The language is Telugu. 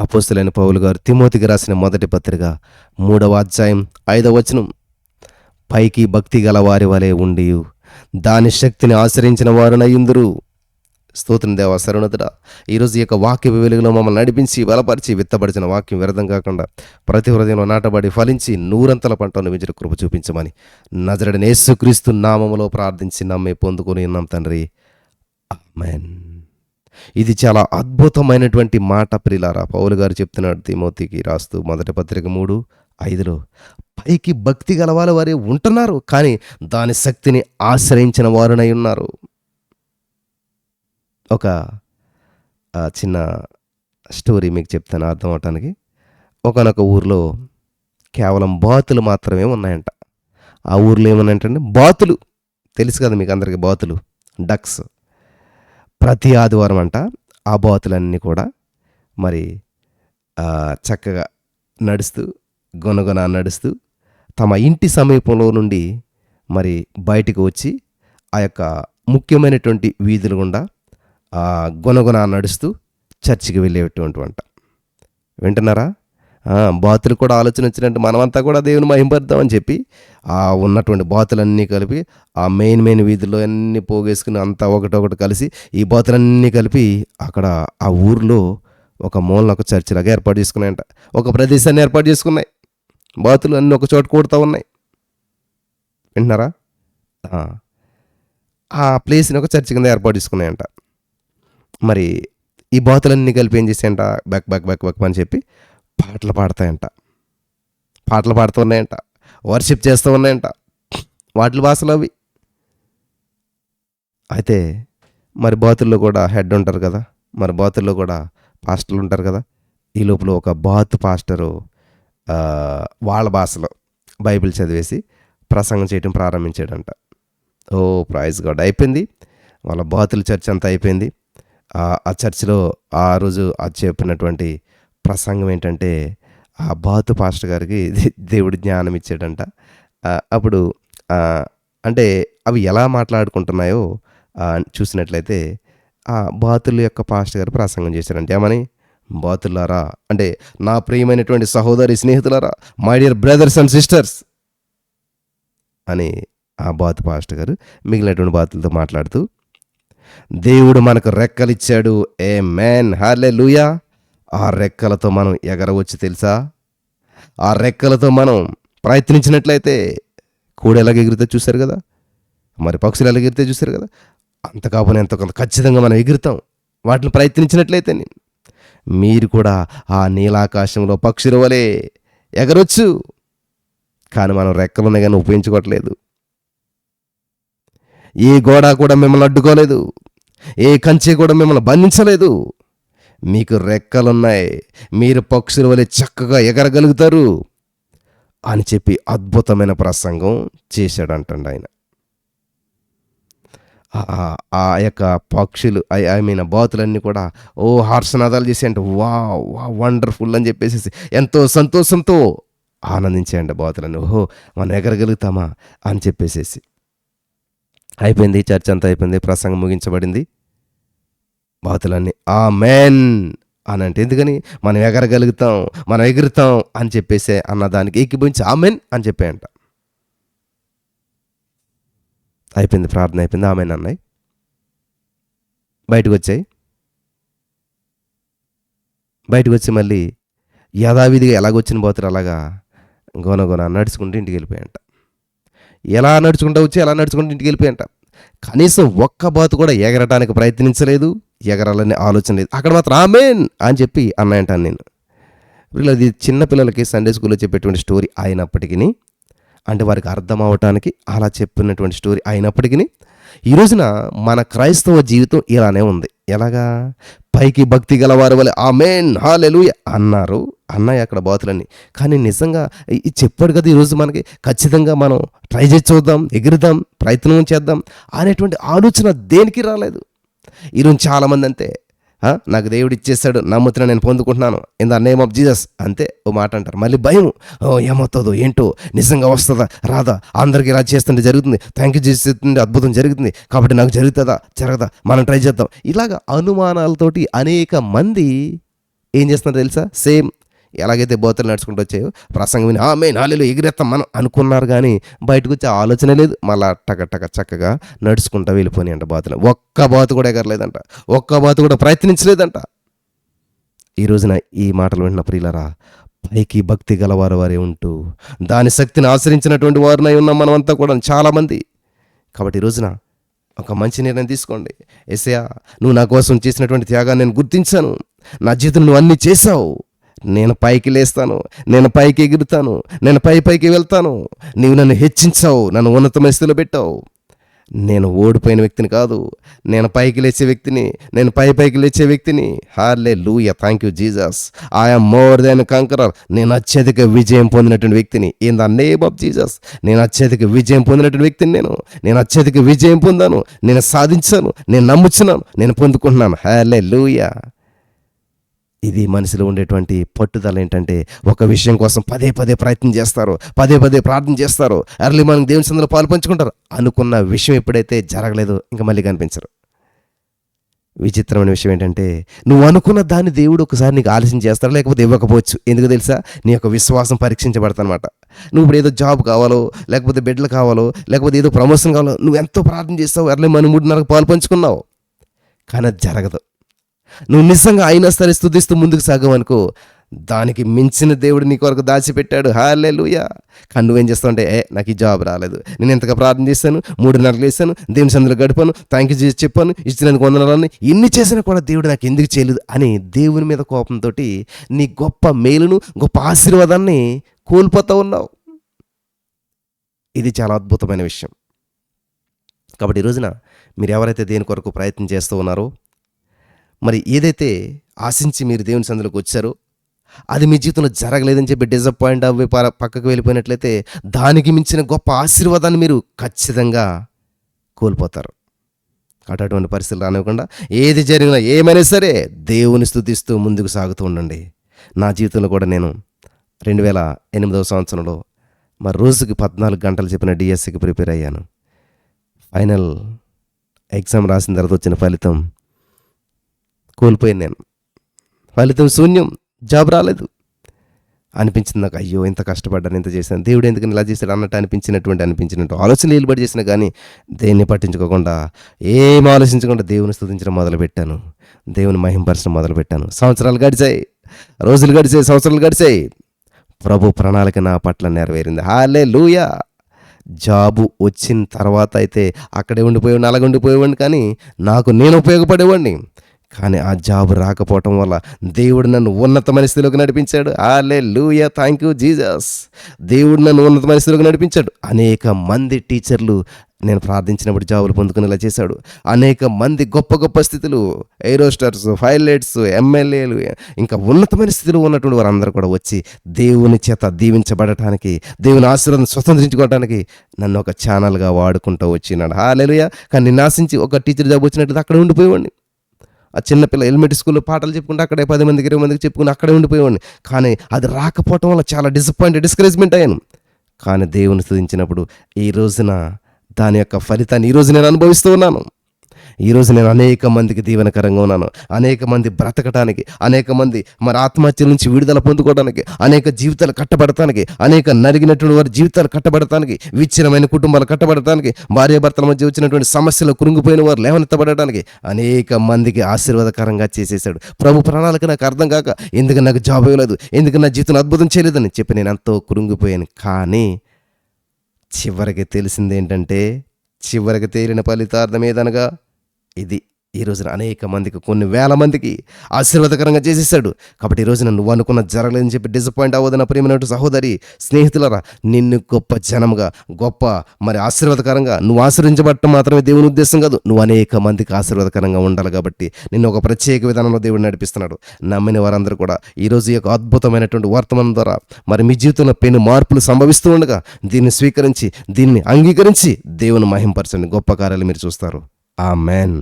అపోస్తులైన పౌలు గారు తిమోతికి రాసిన మొదటి పత్రిక మూడవ అధ్యాయం ఐదవ వచనం. పైకి భక్తి గల వారి వలె ఉండి దాని శక్తిని ఆశ్రయించిన వారునయుందురు స్తోత్రం దేవ సరుణతుడ ఈరోజు ఈ యొక్క వాక్య వెలుగులో మమ్మల్ని నడిపించి బలపరిచి విత్తబడిచిన వాక్యం వ్యర్థం కాకుండా ప్రతి హృదయంలో నాటబడి ఫలించి నూరంతల పంటను విజయ కృప చూపించమని నజరడనేసుక్రీస్తు నామములో ప్రార్థించి నమ్మే పొందుకొని ఉన్నాం తండ్రి. ఆమెన్. ఇది చాలా అద్భుతమైనటువంటి మాట ప్రిలారా. పౌలు గారు చెప్తున్నాడు తిమోతికి రాస్తూ మొదటి పత్రిక మూడు ఐదులో పైకి భక్తి గలవారు వారే ఉంటున్నారు కానీ దాని శక్తిని ఆశ్రయించిన వారునై ఉన్నారు. ఒక చిన్న స్టోరీ మీకు చెప్తాను అర్థం అవటానికి. ఒకనొక ఊర్లో కేవలం బాతులు మాత్రమే ఉన్నాయంట. ఆ ఊర్లో ఏమన్నాయంటే బాతులు. తెలుసు కదా మీకు అందరికీ బాతులు డక్స్. ప్రతి ఆదివారం అంట ఆ బాతులన్నీ కూడా మరి చక్కగా నడుస్తూ గొనగొన నడుస్తూ తమ ఇంటి సమీపంలో నుండి మరి బయటికి వచ్చి ఆ యొక్క ముఖ్యమైనటువంటి వీధులు గుండా గొనగొన నడుస్తూ చర్చికి వెళ్ళేటువంటి వంట. వింటున్నారా? బాతులు కూడా ఆలోచన వచ్చినట్టు మనమంతా కూడా దేవుని మహింపడతామని చెప్పి ఆ ఉన్నటువంటి బాతులన్నీ కలిపి ఆ మెయిన్ మెయిన్ వీధుల్లో అన్నీ పోగేసుకుని అంతా ఒకటొకటి కలిసి ఈ బాతులన్నీ కలిపి అక్కడ ఆ ఊర్లో ఒక మూలన ఒక చర్చిలాగా ఏర్పాటు చేసుకున్నాయంట. ఒక ప్రదేశాన్ని ఏర్పాటు చేసుకున్నాయి. బాతులు అన్నీ ఒక చోట కూడుతూ ఉన్నాయి. వింటున్నారా? ఆ. ప్లేస్ని ఒక చర్చి కింద ఏర్పాటు చేసుకున్నాయంట. మరి ఈ బాతులన్నీ కలిపి ఏం చేసాయంట బ్యాక్ బ్యాక్ బ్యాక్ బ్యాక్ అని చెప్పి పాటలు పాడతాయంట. పాటలు పాడుతూ ఉన్నాయంట. వర్షిప్ చేస్తూ ఉన్నాయంట. వాటి భాషలు అవి. అయితే మరి బాతుల్లో కూడా హెడ్ ఉంటారు కదా. మరి బాతుల్లో కూడా పాస్టర్లు ఉంటారు కదా. ఈ లోపల ఒక బాత్ పాస్టరు వాళ్ళ భాషలో బైబిల్ చదివేసి ప్రసంగం చేయడం ప్రారంభించాడంట. ఓ ప్రైజ్ గాడ్. అయిపోయింది. వాళ్ళ బాతుల చర్చ్ అంతా అయిపోయింది. ఆ ఆ చర్చిలో ఆ రోజు అది చెప్పినటువంటి ప్రసంగం ఏంటంటే ఆ బాతు పాస్టర్ గారికి దేవుడు జ్ఞానం ఇచ్చాడంట. అప్పుడు అంటే అవి ఎలా మాట్లాడుకుంటున్నాయో చూసినట్లయితే ఆ బాతుల యొక్క పాస్టర్ గారు ప్రసంగం చేశారంటే. ఏమని? బాతులారా అంటే నా ప్రియమైనటువంటి సహోదరి స్నేహితులారా my dear brothers and sisters అని ఆ బాతు పాస్టర్ గారు మిగిలినటువంటి బాతులతో మాట్లాడుతూ దేవుడు మనకు రెక్కలిచ్చాడు. ఏ మ్యాన్ హార్లే లూయా ఆ రెక్కలతో మనం ఎగరవచ్చు తెలుసా? ఆ రెక్కలతో మనం ప్రయత్నించినట్లయితే కూడా ఎలాగ ఎగిరితే చూశారు కదా? మరి పక్షులు ఎలా ఎగిరితే చూశారు కదా? అంత కాకుండా ఎంతో కొంత ఖచ్చితంగా మనం ఎగురుతాం. వాటిని ప్రయత్నించినట్లయితే మీరు కూడా ఆ నీలాకాశంలో పక్షుల వలె ఎగరొచ్చు. కానీ మనం రెక్కలున్నాయి కానీ ఉపయోగించుకోవట్లేదు. ఏ గోడ కూడా మిమ్మల్ని అడ్డుకోలేదు. ఏ కంచె కూడా మిమ్మల్ని బంధించలేదు. మీకు రెక్కలున్నాయి. మీరు పక్షుల వలె చక్కగా ఎగరగలుగుతారు అని చెప్పి అద్భుతమైన ప్రసంగం చేశాడంటండి ఆయన. ఆ- యొక్క పక్షులు ఐ ఐ మీన్ బాతులన్నీ కూడా ఓ హర్షనాదాలు చేసి అంటే వా వా వండర్ఫుల్ అని చెప్పేసి ఎంతో సంతోషంతో ఆనందించేయండి బాతులన్నీ ఓహో మనం ఎగరగలుగుతామా అని చెప్పేసేసి. అయిపోయింది చర్చ అంతా అయిపోయింది ప్రసంగం ముగించబడింది. బాతులన్నీ ఆ మెన్ అని అంటే ఎందుకని? మనం ఎగరగలుగుతాం మనం ఎగురుతాం అని చెప్పేసి అన్న దానికి ఎక్కిపోయించి ఆ మెన్ అని చెప్పాయంట. అయిపోయింది ప్రార్థన అయిపోయింది. ఆమెన్ అన్నాయి. బయటకు వచ్చాయి బయటకు వచ్చి మళ్ళీ యథావిధిగా ఎలాగొచ్చిన పోతారు అలాగా గోన గోన నడుచుకుంటూ ఇంటికి వెళ్ళిపోయాయంట ఎలా నడుచుకుంటూ వచ్చి ఎలా నడుచుకుంటూ ఇంటికి వెళ్ళిపోయాయంట కనీసం ఒక్క బాతు కూడా ఎగరటానికి ప్రయత్నించలేదు ఎగరాలనే ఆలోచన లేదు. అక్కడ మాత్రం ఆమెన్ అని చెప్పి అన్నాయంటాను నేను. వీళ్ళు అది చిన్నపిల్లలకి సండే స్కూల్లో చెప్పేటువంటి స్టోరీ అయినప్పటికీ అంటే వారికి అర్థం అవటానికి అలా చెప్పినటువంటి స్టోరీ అయినప్పటికీ ఈ రోజున మన క్రైస్తవ జీవితం ఇలానే ఉంది. ఎలాగా? పైకి భక్తి గలవారు వల్ల ఆ మెయిన్ హాలెలు అన్నారు. అన్నాయి అక్కడ బాతులన్నీ కానీ నిజంగా చెప్పాడు కదా ఈరోజు మనకి ఖచ్చితంగా మనం ట్రై చేసి చూద్దాం ఎగురుదాం ప్రయత్నం చేద్దాం అనేటువంటి ఆలోచన దేనికి రాలేదు. ఈరోజు చాలామంది అంతే. నాకు దేవుడు ఇచ్చేస్తాడు నమ్ముతున్నా నేను పొందుకుంటున్నాను. In the name of Jesus అంతే ఓ మాట అంటారు. మళ్ళీ భయం. ఏమవుతుందో ఏంటో నిజంగా వస్తుందా రాదా? అందరికీ ఇలా చేస్తుంటే జరుగుతుంది. థ్యాంక్ యూ చేస్తుంటే అద్భుతం జరుగుతుంది. కాబట్టి నాకు జరుగుతుందా జరగదా? మనం ట్రై చేద్దాం. ఇలాగ అనుమానాలతోటి అనేక మంది ఏం చేస్తున్నారు తెలుసా? సేమ్ ఎలాగైతే బోతలు నడుచుకుంటూ వచ్చాయో ప్రసంగం విని ఆమె నాలుగు ఎగిరేస్తాం మనం అనుకున్నారు కానీ బయటకు వచ్చే ఆలోచన లేదు. మళ్ళా టక టక చక్కగా నడుచుకుంటూ వెళ్ళిపోయి అంట బాతులు. ఒక్క బాతు కూడా ఎగరలేదంట. ఒక్క బాతు కూడా ప్రయత్నించలేదంట. ఈ రోజున ఈ మాటలు వింటున్న ప్రియులరా పైకి భక్తి గలవారు వారే ఉంటూ దాని శక్తిని ఆశ్రయించినటువంటి వారినై ఉన్నాం మనమంతా కూడా చాలామంది. కాబట్టి ఈ రోజున ఒక మంచి నిర్ణయం తీసుకోండి. ఎసయా నువ్వు నా కోసం చేసినటువంటి త్యాగాన్ని నేను గుర్తించాను. నా జీవితం నువ్వు అన్నీ చేశావు. నేను పైకి లేస్తాను నేను పైకి ఎగురుతాను నేను పై పైకి వెళ్తాను. నీవు నన్ను హెచ్చించావు నన్ను ఉన్నతమైన స్థితిలో పెట్టావు. నేను ఓడిపోయిన వ్యక్తిని కాదు నేను పైకి లేచే వ్యక్తిని నేను పై పైకి లేచే వ్యక్తిని. Hallelujah thank you Jesus I'm more than conqueror నేను అత్యధిక విజయం పొందినటువంటి వ్యక్తిని. ఇన్ ద నేమ్ ఆఫ్ నేను అత్యధిక విజయం పొందినటువంటి వ్యక్తిని నేను. నేను అత్యధిక విజయం పొందాను. నేను సాధించాను. నేను నమ్ముచున్నాను. నేను పొందుకుంటున్నాను. హార్లే లూయ ఇది మనిషిలో ఉండేటువంటి పట్టుదల ఏంటంటే ఒక విషయం కోసం పదే పదే ప్రయత్నం చేస్తారు పదే పదే ప్రార్థన చేస్తారు అర్లీ మార్నింగ్ దేవుని సందులో పాలు పంచుకుంటారు. అనుకున్న విషయం ఎప్పుడైతే జరగలేదు ఇంకా మళ్ళీ కనిపించరు. విచిత్రమైన విషయం ఏంటంటే నువ్వు అనుకున్న దాన్ని దేవుడు ఒకసారి నీకు ఆలస్యం చేస్తాడు లేకపోతే ఇవ్వకపోవచ్చు? ఎందుకు తెలుసా? నీ యొక్క విశ్వాసం పరీక్షించబడతానమాట నువ్వు ఇప్పుడు ఏదో జాబ్ కావాలో లేకపోతే బిడ్డలు కావాలో లేకపోతే ఏదో ప్రమోషన్ కావాలో నువ్వు ఎంతో ప్రార్థన చేస్తావు ఎర్లీ మన మూడున్నరకు పాలు పంచుకున్నావు. కానీ అది జరగదు. నువ్వు నిజంగా అయినా సరే స్థుతిస్తూ ముందుకు సాగవనుకో. దానికి మించిన దేవుడు నీ కొరకు దాచిపెట్టాడు. హాలే లూయా కానీ నువ్వేం చేస్తావు అంటే ఏ నాకు ఈ జాబ్ రాలేదు. నేను ఎంతగా ప్రార్థన చేశాను? మూడున్నరకు వేసాను దేవుని సందులో గడిపాను. థ్యాంక్ యూ చేసి చెప్పాను. ఇచ్చినందుకు వందనాలని ఎన్ని చేసినా కూడా దేవుడు నాకు ఎందుకు చేయలేదు అని దేవుని మీద కోపంతో నీ గొప్ప మేలును గొప్ప ఆశీర్వాదాన్ని కోల్పోతూ ఉన్నావు. ఇది చాలా అద్భుతమైన విషయం. కాబట్టి ఈ రోజున మీరు ఎవరైతే దేని కొరకు ప్రయత్నం చేస్తూ ఉన్నారో మరి ఏదైతే ఆశించి మీరు దేవుని సందులోకి వచ్చారో అది మీ జీవితంలో జరగలేదని చెప్పి డిసప్పాయింట్ అవ్వి పక్కకు వెళ్ళిపోయినట్లయితే దానికి మించిన గొప్ప ఆశీర్వాదాన్ని మీరు ఖచ్చితంగా కోల్పోతారు. అటువంటి పరిస్థితులు రానివ్వకుండా ఏది జరిగినా ఏమైనా సరే దేవుని స్థుతిస్తూ ముందుకు సాగుతూ ఉండండి. నా జీవితంలో కూడా నేను రెండు వేల ఎనిమిదవ సంవత్సరంలో మరి రోజుకి పద్నాలుగు గంటలు చెప్పిన డిఎస్సికి ప్రిపేర్ అయ్యాను. ఫైనల్ ఎగ్జామ్ రాసిన తర్వాత వచ్చిన ఫలితం కోల్పోయాను నేను. ఫలితం శూన్యం జాబ్ రాలేదు. అనిపించింది నాకు అయ్యో ఇంత కష్టపడ్డాను ఇంత చేశాను. దేవుడు ఎందుకు ఇలా చేశాడు అన్నట్టు అనిపించినటువంటి అనిపించినట్టు ఆలోచన ఏలుబడి చేసిన కానీ దేన్ని పట్టించుకోకుండా ఏం ఆలోచించకుండా దేవుని స్థుతించడం మొదలుపెట్టాను. దేవుని మహింపరచడం మొదలుపెట్టాను. సంవత్సరాలు గడిచాయి రోజులు గడిచాయి సంవత్సరాలు గడిచాయి. ప్రభు ప్రణాళిక నా పట్ల నెరవేరింది. హాలే లూయా జాబు వచ్చిన తర్వాత అయితే అక్కడే ఉండిపోయేవాడిని అలాగే ఉండిపోయేవాడిని కానీ నాకు నేను ఉపయోగపడేవాడిని. కానీ ఆ జాబ్ రాకపోవటం వల్ల దేవుడు నన్ను ఉన్నతమైన స్థితిలోకి నడిపించాడు. ఆలే లూయ థ్యాంక్ యూ జీజస్ దేవుడు నన్ను ఉన్నతమైన స్థితిలోకి నడిపించాడు. అనేక మంది టీచర్లు నేను ప్రార్థించినప్పుడు జాబులు పొందుకునేలా చేశాడు. అనేక మంది గొప్ప గొప్ప స్థితులు ఎయిరోస్టర్స్ పైలట్స్ ఎమ్మెల్యేలు ఇంకా ఉన్నతమైన స్థితిలో ఉన్నటువంటి వారందరూ కూడా వచ్చి దేవుని చేత దీవించబడటానికి దేవుని ఆశీర్వాదం స్వతంత్రించుకోవడానికి నన్ను ఒక ఛానల్గా వాడుకుంటూ వచ్చినాడు. హాలేలుయా కానీ నాశించి ఆశించి ఒక టీచర్ జాబ్ వచ్చినట్టు అక్కడ ఉండిపోయేవాడిని. ఆ చిన్నపిల్ల ఎలిమెంటరీ స్కూల్లో పాటలు చెప్పుకుంటే అక్కడే పది మందికి ఇరవై మందికి చెప్పుకుని అక్కడే ఉండిపోయేవాడిని. కానీ అది రాకపోవటం వల్ల చాలా డిసప్పాయింట్ డిస్కరేజ్మెంట్ అయ్యాను. కానీ దేవుని స్థుతించినప్పుడు ఈ రోజున దాని యొక్క ఫలితాన్ని ఈ నేను అనుభవిస్తూ ఉన్నాను. ఈరోజు నేను అనేక మందికి దీవెనకరంగా ఉన్నాను. అనేక మంది బ్రతకటానికి అనేక మంది మరి ఆత్మహత్యల నుంచి విడుదల పొందుకోవడానికి అనేక జీవితాలు కట్టబడటానికి అనేక నరిగినటువంటి వారి జీవితాలు కట్టబడటానికి విచ్ఛిన్నమైన కుటుంబాలు కట్టబడటానికి భార్యాభర్తల మధ్య వచ్చినటువంటి సమస్యలు కురుంగిపోయిన వారు లేవనెత్తబడటానికి అనేక మందికి ఆశీర్వాదకరంగా చేసేసాడు ప్రభు ప్రణాళిక నాకు అర్థం కాక ఎందుకు నాకు జాబ్ ఇవ్వలేదు ఎందుకు నా జీవితం అద్భుతం చేయలేదని చెప్పి నేను ఎంతో కురుంగిపోయాను కానీ చివరికి తెలిసింది ఏంటంటే చివరికి తేలిన ఫలితార్థం ఏదనగా ఇది ఈ రోజున అనేక మందికి కొన్ని వేల మందికి ఆశీర్వాదకరంగా చేసేసాడు. కాబట్టి ఈ రోజున నువ్వు అనుకున్న జరగలేదని చెప్పి డిసప్పాయింట్ అవ్వదన్న ప్రియమైనటువంటి సహోదరి స్నేహితులరా నిన్ను గొప్ప జనముగా గొప్ప మరి ఆశీర్వాదకరంగా నువ్వు ఆశ్రయించబడటం మాత్రమే దేవుని ఉద్దేశం కాదు. నువ్వు అనేక మందికి ఆశీర్వాదకరంగా ఉండాలి కాబట్టి నిన్ను ఒక ప్రత్యేక విధానంలో దేవుడు నడిపిస్తున్నాడు. నమ్మిన వారందరూ కూడా ఈరోజు యొక్క అద్భుతమైనటువంటి వర్తమానం ద్వారా మరి మీ జీవితంలో పెను మార్పులు సంభవిస్తూ ఉండగా దీన్ని స్వీకరించి దీన్ని అంగీకరించి దేవుని మహింపరచండి. గొప్ప కార్యాలు మీరు చూస్తారు. ఆ మ్యాన్